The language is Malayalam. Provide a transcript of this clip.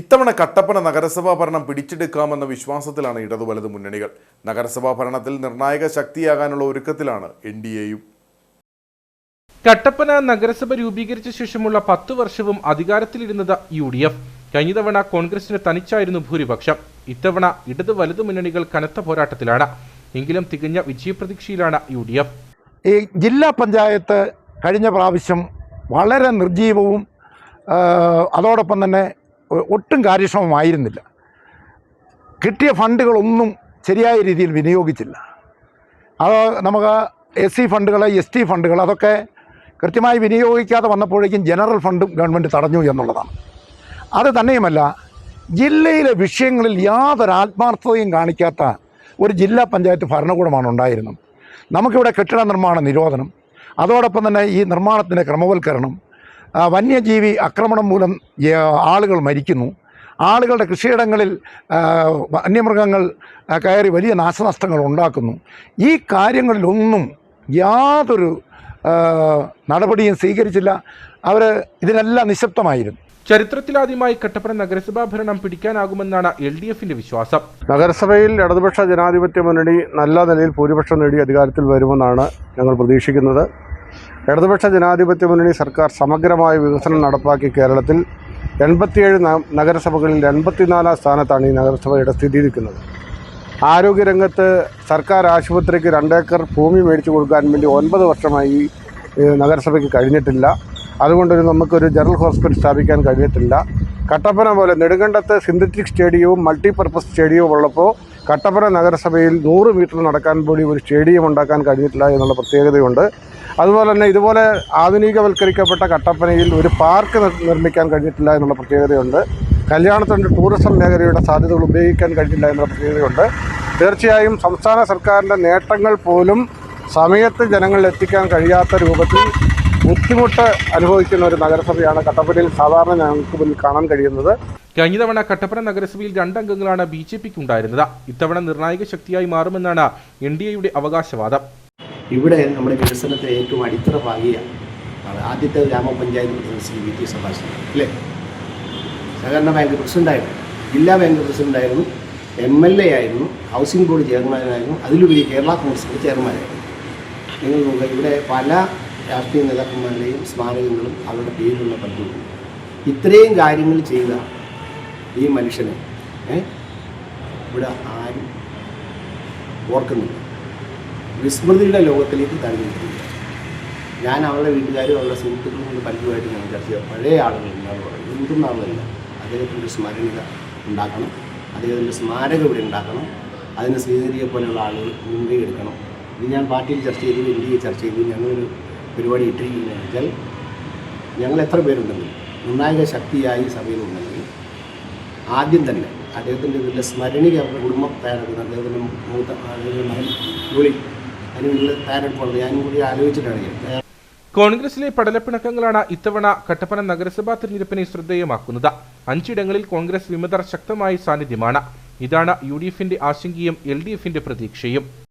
ഇത്തവണ കട്ടപ്പന നഗരസഭാ ഭരണം പിടിച്ചെടുക്കാമെന്ന വിശ്വാസത്തിലാണ് ഇടതു വലത് മുന്നണികൾ. നഗരസഭാ ഭരണത്തിൽ നിർണായക ശക്തിയാകാനുള്ള ഒരുക്കത്തിലാണ് എൻ ഡി എയും. കട്ടപ്പന നഗരസഭ രൂപീകരിച്ച ശേഷമുള്ള പത്തു വർഷവും അധികാരത്തിലിരുന്നത് യു ഡി എഫ്. കഴിഞ്ഞ തവണ കോൺഗ്രസിന് തനിച്ചായിരുന്നു ഭൂരിപക്ഷം. ഇത്തവണ ഇടതു വലതു മുന്നണികൾ കനത്ത പോരാട്ടത്തിലാണ്. എങ്കിലും തികഞ്ഞ വിജയപ്രതീക്ഷയിലാണ് യു ഡി എഫ്. ഈ ജില്ലാ പഞ്ചായത്ത് കഴിഞ്ഞ പ്രാവശ്യം വളരെ നിർജീവവും അതോടൊപ്പം തന്നെ ഒട്ടും കാര്യക്ഷമമായിരുന്നില്ല. കിട്ടിയ ഫണ്ടുകളൊന്നും ശരിയായ രീതിയിൽ വിനിയോഗിച്ചില്ല. അത് നമുക്ക് എസ് സി ഫണ്ടുകൾ എസ് ടി ഫണ്ടുകൾ അതൊക്കെ കൃത്യമായി വിനിയോഗിക്കാതെ വന്നപ്പോഴേക്കും ജനറൽ ഫണ്ടും ഗവൺമെന്റ് തടഞ്ഞു എന്നുള്ളതാണ്. അത് തന്നെയുമല്ല ജില്ലയിലെ വിഷയങ്ങളിൽ യാതൊരു ആത്മാർത്ഥതയും കാണിക്കാത്ത ഒരു ജില്ലാ പഞ്ചായത്ത് ഭരണകൂടമാണ് ഉണ്ടായിരുന്നത്. നമുക്കിവിടെ കെട്ടിട നിർമ്മാണ നിരോധനം അതോടൊപ്പം തന്നെ ഈ നിർമ്മാണത്തിന്റെ ക്രമവൽക്കരണം വന്യജീവി ആക്രമണം മൂലം ആളുകൾ മരിക്കുന്നു. ആളുകളുടെ കൃഷിയിടങ്ങളിൽ വന്യമൃഗങ്ങൾ കയറി വലിയ നാശനഷ്ടങ്ങൾ ഉണ്ടാക്കുന്നു. ഈ കാര്യങ്ങളിലൊന്നും യാതൊരു നടപടിയും സ്വീകരിച്ചില്ല. അവർ ഇതിനെല്ലാം നിശബ്ദമായിരുന്നു. ചരിത്രത്തിലാദ്യമായി കട്ടപ്പന നഗരസഭാ ഭരണം പിടിക്കാനാകുമെന്നാണ് എൽ ഡി എഫിന്റെ വിശ്വാസം. നഗരസഭയിൽ ഇടതുപക്ഷ ജനാധിപത്യ മുന്നണി നല്ല നിലയിൽ ഭൂരിപക്ഷം നേടി അധികാരത്തിൽ വരുമെന്നാണ് ഞങ്ങൾ പ്രതീക്ഷിക്കുന്നത്. ഇടതുപക്ഷ ജനാധിപത്യ മുന്നണി സർക്കാർ സമഗ്രമായ വികസനം നടപ്പാക്കി കേരളത്തിൽ എൺപത്തിയേഴ് നഗരസഭകളിൽ എൺപത്തിനാലാം സ്ഥാനത്താണ് ഈ നഗരസഭയുടെ സ്ഥിതി നിൽക്കുന്നത് ആരോഗ്യരംഗത്ത് സർക്കാർ ആശുപത്രിക്ക് രണ്ടേക്കർ ഭൂമി മേടിച്ചു കൊടുക്കാൻ വേണ്ടി ഒൻപത് വർഷമായി നഗരസഭയ്ക്ക് കഴിഞ്ഞിട്ടില്ല. അതുകൊണ്ടൊരു നമുക്കൊരു ജനറൽ ഹോസ്പിറ്റൽ സ്ഥാപിക്കാൻ കഴിഞ്ഞിട്ടില്ല. കട്ടപ്പന പോലെ നെടുങ്കണ്ടത്ത് സിന്തറ്റിക് സ്റ്റേഡിയവും മൾട്ടിപർപ്പസ് സ്റ്റേഡിയവും ഉള്ളപ്പോൾ കട്ടപ്പന നഗരസഭയിൽ നൂറ് മീറ്റർ നടക്കാൻ കൂടി ഒരു സ്റ്റേഡിയം ഉണ്ടാക്കാൻ കഴിഞ്ഞിട്ടില്ല എന്നുള്ള പ്രത്യേകതയുണ്ട്. അതുപോലെ തന്നെ ഇതുപോലെ ആധുനികവൽക്കരിക്കപ്പെട്ട കട്ടപ്പനയിൽ ഒരു പാർക്ക് നിർമ്മിക്കാൻ കഴിഞ്ഞിട്ടില്ല എന്നുള്ള പ്രത്യേകതയുണ്ട്. കല്യാണത്തിന്റെ ടൂറിസം മേഖലയുടെ സാധ്യതകൾ ഉപയോഗിക്കാൻ കഴിഞ്ഞില്ല എന്നുള്ള പ്രത്യേകതയുണ്ട്. തീർച്ചയായും സംസ്ഥാന സർക്കാരിന്റെ നേട്ടങ്ങൾ പോലും സമയത്ത് ജനങ്ങളിൽ എത്തിക്കാൻ കഴിയാത്ത രൂപത്തിൽ ബുദ്ധിമുട്ട് അനുഭവിക്കുന്ന ഒരു നഗരസഭയാണ് കട്ടപ്പനയിൽ സാധാരണ ഞങ്ങൾക്ക് മുന്നിൽ കാണാൻ കഴിയുന്നത്. കഴിഞ്ഞ തവണ കട്ടപ്പന നഗരസഭയിൽ രണ്ടംഗങ്ങളാണ് ബി ജെ പിക്ക് ഉണ്ടായിരുന്നത് ഇത്തവണ നിർണായക ശക്തിയായി മാറുമെന്നാണ് എൻ ഡി എയുടെ അവകാശവാദം. ഇവിടെ നമ്മുടെ വികസനത്തെ ഏറ്റവും അടിത്തറ പാകിയ ആദ്യത്തെ ഗ്രാമപഞ്ചായത്ത് പ്രസിഡന്റ് ശ്രീ വി ടി സഭാഷൻ അല്ലേ? സഹകരണ ബാങ്ക് പ്രസിഡന്റായിരുന്നു ജില്ലാ ബാങ്ക് പ്രസിഡന്റായിരുന്നു എം എൽ എ ആയിരുന്നു ഹൗസിംഗ് ബോർഡ് ചെയർമാനായിരുന്നു അതിലുപരി കേരള കോൺഗ്രസിന്റെ ചെയർമാനായിരുന്നു. നിങ്ങൾ നോക്കുക ഇവിടെ പല രാഷ്ട്രീയ നേതാക്കന്മാരുടെയും സ്മാരകങ്ങളും അവരുടെ പേരിലുള്ള പദ്ധതി ഇത്രയും കാര്യങ്ങൾ ചെയ്ത ഈ മനുഷ്യനെ ഇവിടെ ആരും ഓർക്കുന്നില്ല. വിസ്മൃതിയുടെ ലോകത്തിലേക്ക് തള്ളിയിരിക്കുക ഞാൻ അവരുടെ വീട്ടുകാരും അവളുടെ സുഹൃത്തുക്കളും കൊണ്ട് പലരുമായിട്ട് ഞാൻ ചർച്ച പഴയ ആളുകൾ എന്താണ് പറയുന്നത് എന്തും ആളുകളല്ല അദ്ദേഹത്തിന്റെ സ്മരണിക ഉണ്ടാക്കണം. അദ്ദേഹത്തിന്റെ സ്മാരകം ഇവിടെ ഉണ്ടാക്കണം. അതിന് ശ്രീധരിയെ പോലെയുള്ള ആളുകൾ മുൻകൈ എടുക്കണം. ഇത് ഞാൻ പാർട്ടിയിൽ ചർച്ച ചെയ്തു എൻ ഡി എ ചർച്ച ചെയ്തു ഞങ്ങളൊരു പരിപാടി ഇട്ടിരിക്കുന്നതെന്ന് വെച്ചാൽ ഞങ്ങൾ എത്ര പേരുണ്ടെങ്കിൽ നിർണായക ശക്തിയായി സഭയിലുണ്ടെങ്കിൽ ആദ്യം തന്നെ അദ്ദേഹത്തിന്റെ ഇതിന്റെ സ്മരണിക അവരുടെ കുടുംബം തയ്യാറെടുക്കുന്നത് അദ്ദേഹത്തിന്റെ മൂത്ത അദ്ദേഹത്തിന്റെ മകൻ ജോലി. അതിന് വീട്ടിൽ തയ്യാറെടുപ്പുണ്ട് ഞാനും കൂടി ആലോചിച്ചിട്ടാണ് കോൺഗ്രസിലെ പടലപ്പിണക്കങ്ങളാണ് ഇത്തവണ കട്ടപ്പന നഗരസഭാ തിരഞ്ഞെടുപ്പിനെ ശ്രദ്ധേയമാക്കുന്നത്. അഞ്ചിടങ്ങളിൽ കോൺഗ്രസ് വിമതർ ശക്തമായ സാന്നിധ്യമാണ്. ഇതാണ് യു ഡി എഫിന്റെ ആശങ്കയും എൽ ഡി എഫിന്റെ പ്രതീക്ഷയും.